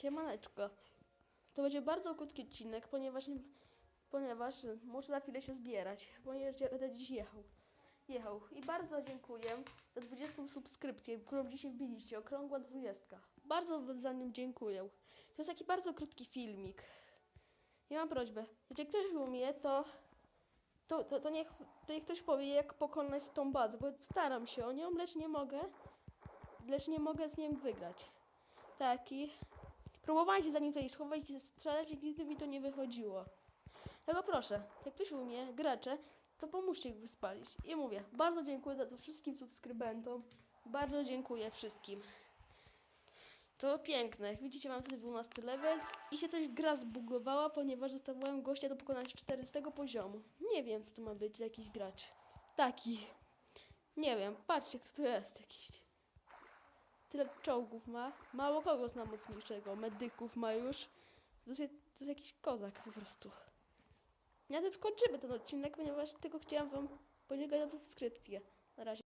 Siemaneczko. To będzie bardzo krótki odcinek, ponieważ, nie, ponieważ muszę za chwilę się zbierać, ponieważ będę dziś jechał. Jechał. I bardzo dziękuję za 20 subskrypcję, którą dzisiaj wbiliście, okrągła 20. Bardzo za nią dziękuję. To jest taki bardzo krótki filmik. Ja mam prośbę, jeżeli ktoś umie, to, to, to, to, niech, to niech ktoś powie, jak pokonać tą bazę, bo staram się o nią, lecz nie mogę, lecz nie mogę z nim wygrać. Taki. Próbowałem się za nim schować i strzelać i nigdy mi to nie wychodziło. Tego proszę, jak ktoś umie, gracze, to pomóżcie go spalić. I mówię, bardzo dziękuję za to wszystkim subskrybentom. Bardzo dziękuję wszystkim. To piękne. Jak widzicie, mam wtedy 12 level i się też gra zbugowała, ponieważ zostawiłem gościa do pokonania 40 poziomu. Nie wiem, co to ma być jakiś gracz. Taki. Nie wiem, patrzcie, kto to jest jakiś. Tyle czołgów ma. Mało kogo zna mocniejszego. Medyków ma już. To jest, to jest jakiś kozak po prostu. Ja też kończymy ten odcinek, ponieważ tylko chciałam wam podziękować za subskrypcję. Na razie.